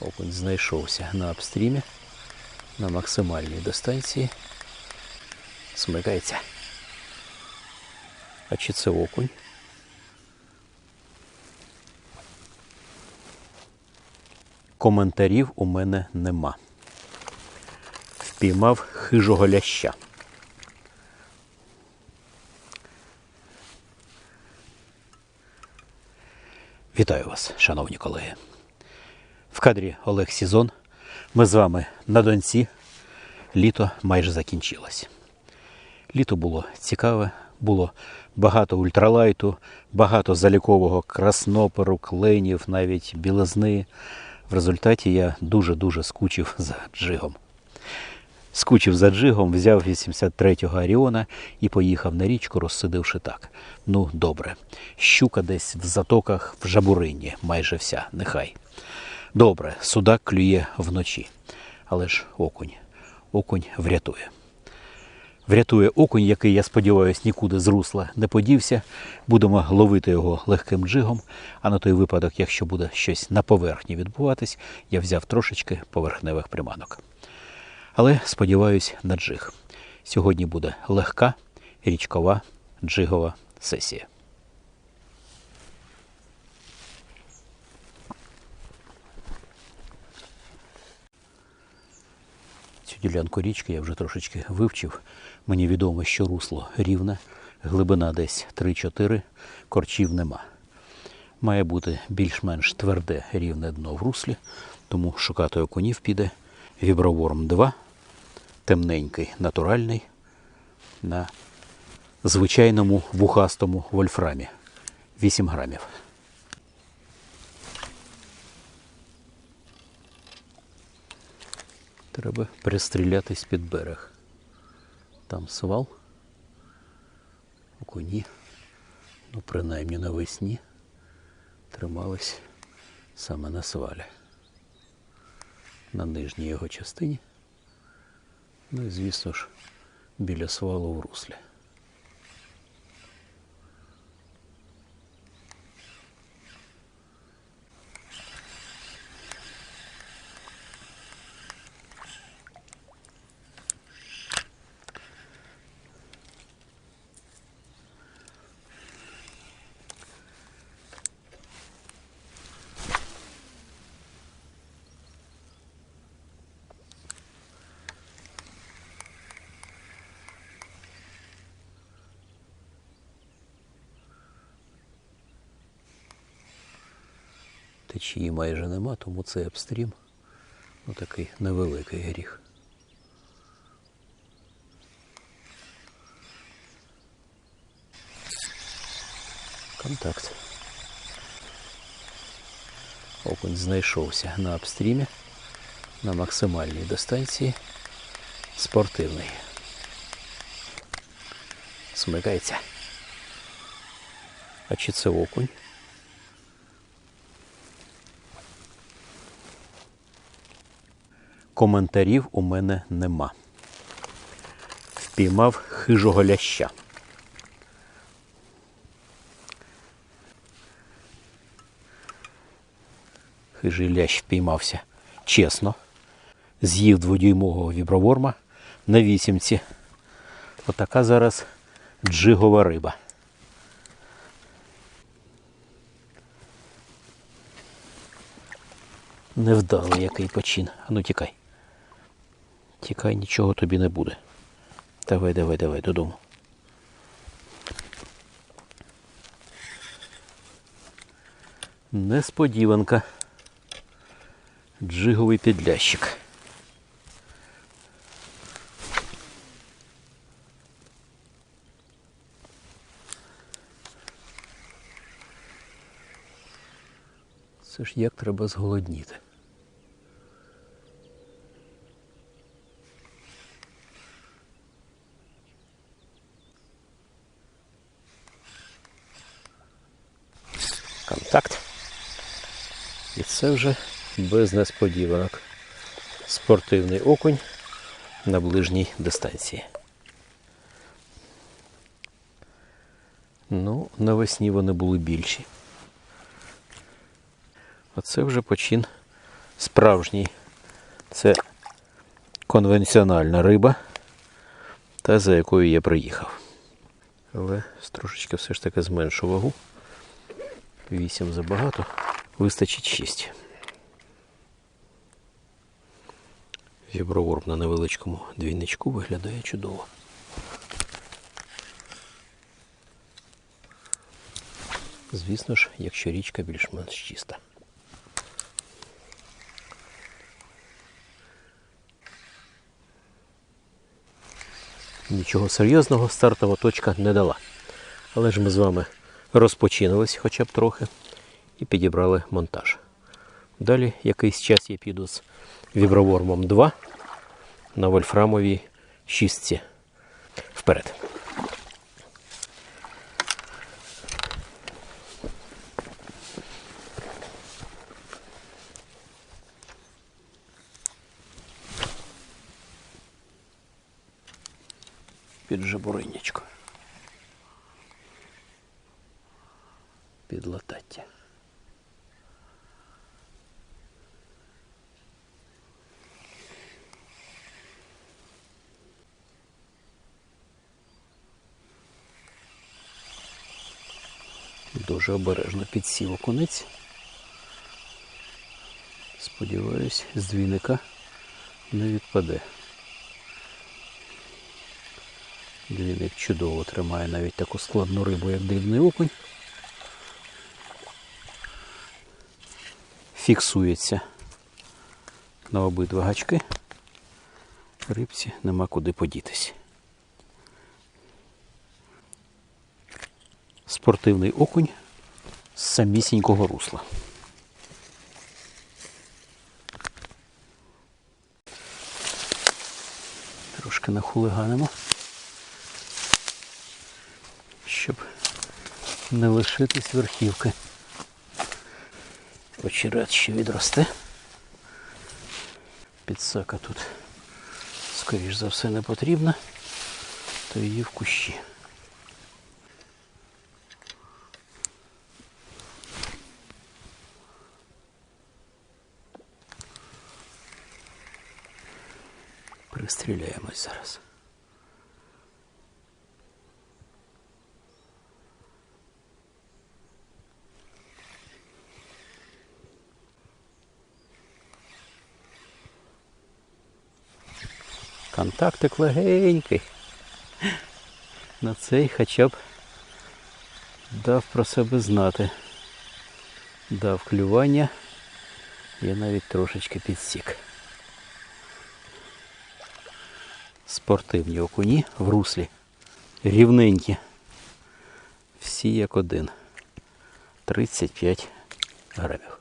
Окунь знайшовся на апстрімі, на максимальній дистанції. Смикається. А чи це окунь? Коментарів у мене нема. Впіймав хижого ляща. Вітаю вас, шановні колеги. В кадрі Олег Сізон. Ми з вами на Донці. Літо майже закінчилось. Літо було цікаве, було багато ультралайту, багато залікового красноперу, кленів, навіть білизни. В результаті я дуже-дуже скучив за джигом. Скучив за джигом, взяв 83-го Аріона і поїхав на річку, розсидивши так. Ну, добре. Щука десь в затоках в жабурині, майже вся, нехай. Добре, судак клює вночі. Але ж окунь. Окунь врятує. Врятує окунь, який, я сподіваюся, нікуди з русла не подівся. Будемо ловити його легким джигом. А на той випадок, якщо буде щось на поверхні відбуватись, я взяв трошечки поверхневих приманок. Але сподіваюсь на джиг. Сьогодні буде легка річкова джигова сесія. Цю ділянку річки я вже трошечки вивчив. Мені відомо, що русло рівне, глибина десь 3-4, корчів нема. Має бути більш-менш тверде рівне дно в руслі, тому шукати окунів піде віброворм 2, темненький, натуральний, на звичайному вухастому вольфрамі 8 грамів. Треба перестрілятись під берег. Там свал. Коні, ну принаймні навесні, тримались саме на свалі. На нижній його частині. Ну і звісно ж біля свалу в руслі. Течії майже нема, тому цей апстрім ну, такий невеликий гріх. Контакт. Окунь знайшовся на апстрімі, на максимальній дистанції. Спортивний. Смикається. А чи це окунь? Коментарів у мене нема. Впіймав хижого ляща. Хижий лящ впіймався чесно. З'їв дводюймового віброворма на вісімці. Отака зараз джигова риба. Невдалий який почин. А ну тікай. Тікай, нічого тобі не буде. Давай, давай, давай, додому. Несподіванка. Джиговий підлящик. Це ж як треба зголодніти. Контакт. І це вже без несподіванок. Спортивний окунь на ближній дистанції. Ну, навесні вони були більші. Оце вже почин справжній. Це конвенціональна риба, та за якою я приїхав. Але трошечки все ж таки зменшу вагу. Вісім забагато, вистачить шість. Віброворм на невеличкому двійничку виглядає чудово. Звісно ж, якщо річка більш-менш чиста. Нічого серйозного стартова точка не дала. Але ж ми з вами розпочиналися хоча б трохи і підібрали монтаж. Далі якийсь час я піду з вібровормом 2 на вольфрамовій шістці. Вперед. Під жабуринячко. Під латаття. Дуже обережно підсів окунець. Сподіваюсь, з двійника не відпаде. Двійник чудово тримає навіть таку складну рибу, як дрібний окунь. Фіксується на обидва гачки. Рибці нема куди подітись. Спортивний окунь самісінького русла. Трошки нахулиганимо, щоб не лишитись верхівки. Очерет ще відросте. Підсака тут, скоріш за все, не потрібна, то її в кущі. Пристріляємось зараз. Контактик легенький. На цей хоча б дав про себе знати. Дав клювання. Я навіть трошечки підсік. Спортивні окуні в руслі. Рівненькі. Всі як один. 35 грамів.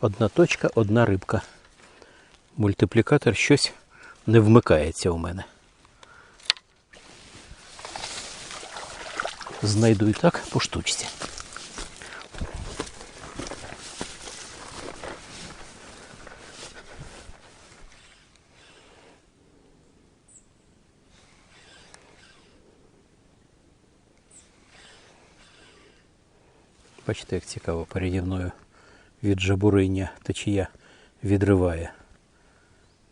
Одна точка, одна рибка. Мультиплікатор щось не вмикається у мене. Знайду і так по штучці. Бачите, як цікаво переді мною від жабуриння течія відриває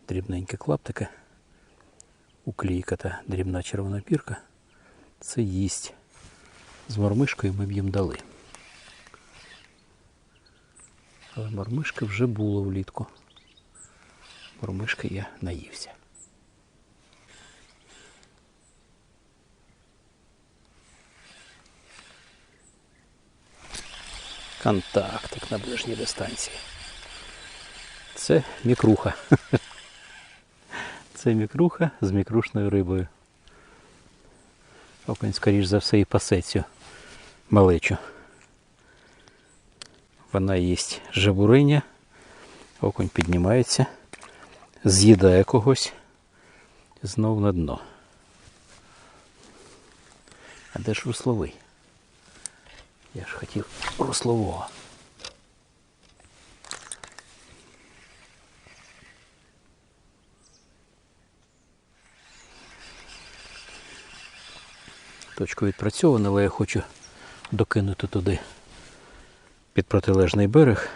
дрібненьке клаптики, уклійка та дрібна червона пірка. Це їсть. З мормишкою ми б їм дали. Але мормишки вже було влітку. Мормишки я наївся. Контактик на ближній дистанції. Це мікруха. Це мікруха з мікрушною рибою. Окунь, скоріш за все, і пасеться малечу. Вона їсть жабуриня, окунь піднімається, з'їдає когось знов на дно. А де ж русловий? Я ж хотів руслового. Точку відпрацьовано, але я хочу докинути туди під протилежний берег,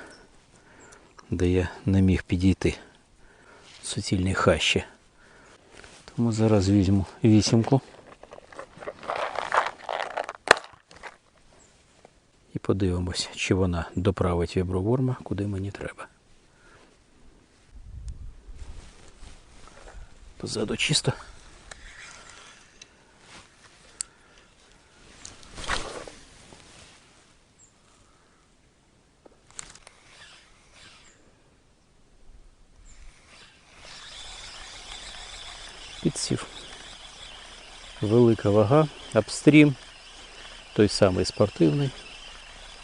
де я не міг підійти суцільній хащі. Тому зараз візьму вісімку. І подивимось, чи вона доправить віброворма, куди мені треба. Позаду чисто. Підсів. Велика вага, апстрім, той самий спортивний,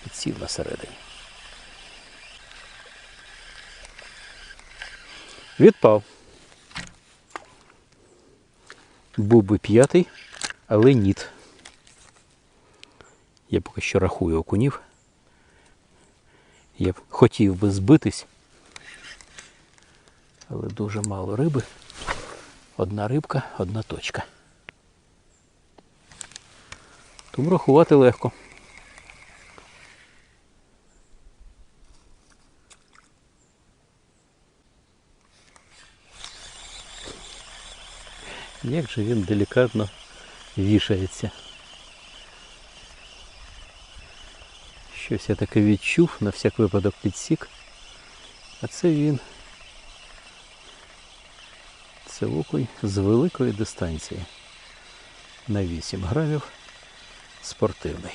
підсів на середині. Відпав. Був би п'ятий, але ніт. Я поки що рахую окунів. Я б хотів би збитись, але дуже мало риби. Одна рибка, одна точка. Тому рахувати легко. Як же він делікатно вішається. Щось я таке відчув, на всяк випадок підсік. А це він. Це окунь з великої дистанції. На 8 грамів спортивний.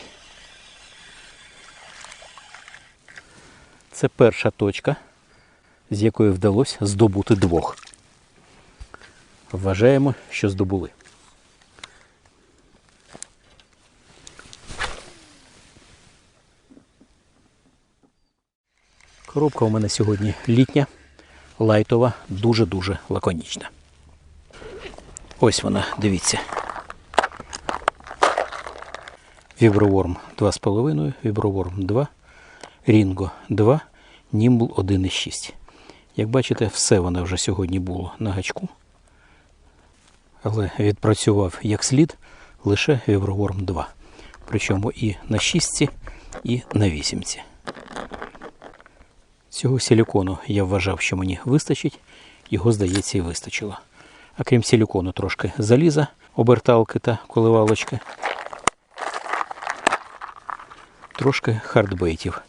Це перша точка, з якої вдалося здобути двох. Вважаємо, що здобули. Коробка у мене сьогодні літня, лайтова, дуже-дуже лаконічна. Ось вона, дивіться. Віброворм 2,5, Віброворм 2, Рінго 2, Німбл 1,6. Як бачите, все воно вже сьогодні було на гачку. Але відпрацював як слід лише Віброворм 2. Причому і на 6, і на 8. Цього силікону я вважав, що мені вистачить, його, здається, і вистачило. А крім силікону, трошки заліза, оберталки та коливалочки. Трошки хардбейтів.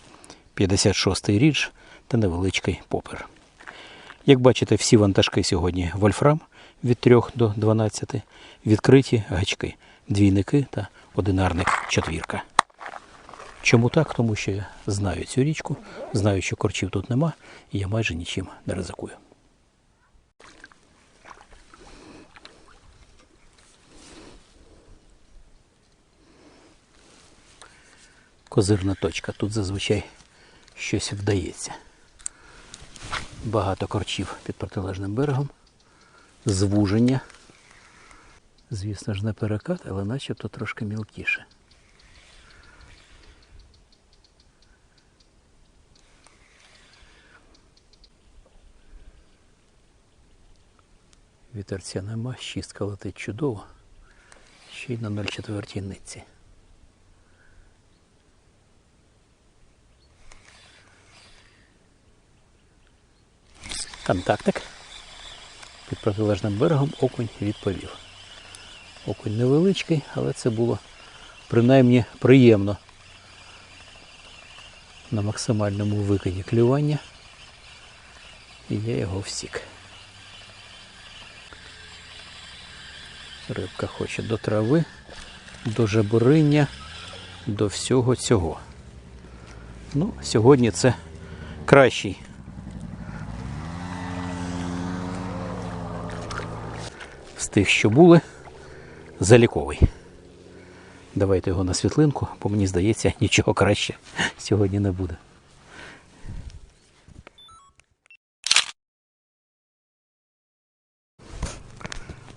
56-й рідж та невеличкий попер. Як бачите, всі вантажки сьогодні вольфрам від 3 до 12, відкриті гачки, двійники та одинарник четвірка. Чому так? Тому що я знаю цю річку, знаю, що корчів тут нема, і я майже нічим не ризикую. Козирна точка. Тут зазвичай щось вдається. Багато корчів під протилежним берегом. Звуження. Звісно ж, не перекат, але начебто трошки мілкіше. Вітерця нема, щістка летить чудово. Ще й на 0,4 Контактик. Під протилежним берегом окунь відповів. Окунь невеличкий, але це було принаймні приємно на максимальному викиді клювання. І я його всік. Рибка хоче до трави, до жабуриння, до всього цього. Ну, сьогодні це кращий. Тих, що були, заліковий. Давайте його на світлинку, бо мені здається, нічого краще сьогодні не буде.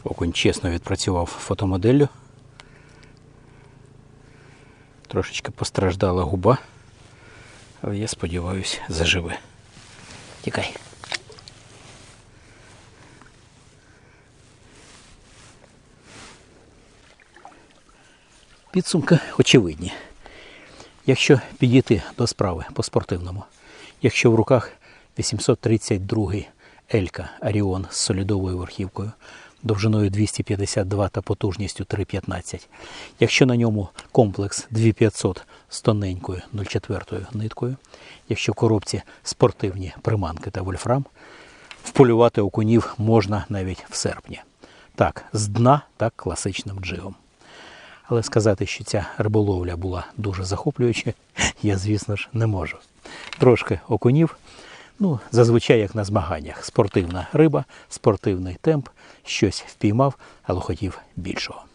Окунь чесно відпрацював фотомоделлю. Трошечки постраждала губа, але я сподіваюся, заживе. Тікай. Підсумки очевидні. Якщо підійти до справи по-спортивному, якщо в руках 832 Елька Аріон з солідовою верхівкою, довжиною 252 та потужністю 3,15, якщо на ньому комплекс 2500 з тоненькою 0,4 ниткою, якщо в коробці спортивні приманки та вольфрам, вполювати окунів можна навіть в серпні. Так, з дна, так класичним джигом. Але сказати, що ця риболовля була дуже захоплююча, я, звісно ж, не можу. Трошки окунів, ну, зазвичай як на змаганнях. Спортивна риба, спортивний темп, щось впіймав, але хотів більшого.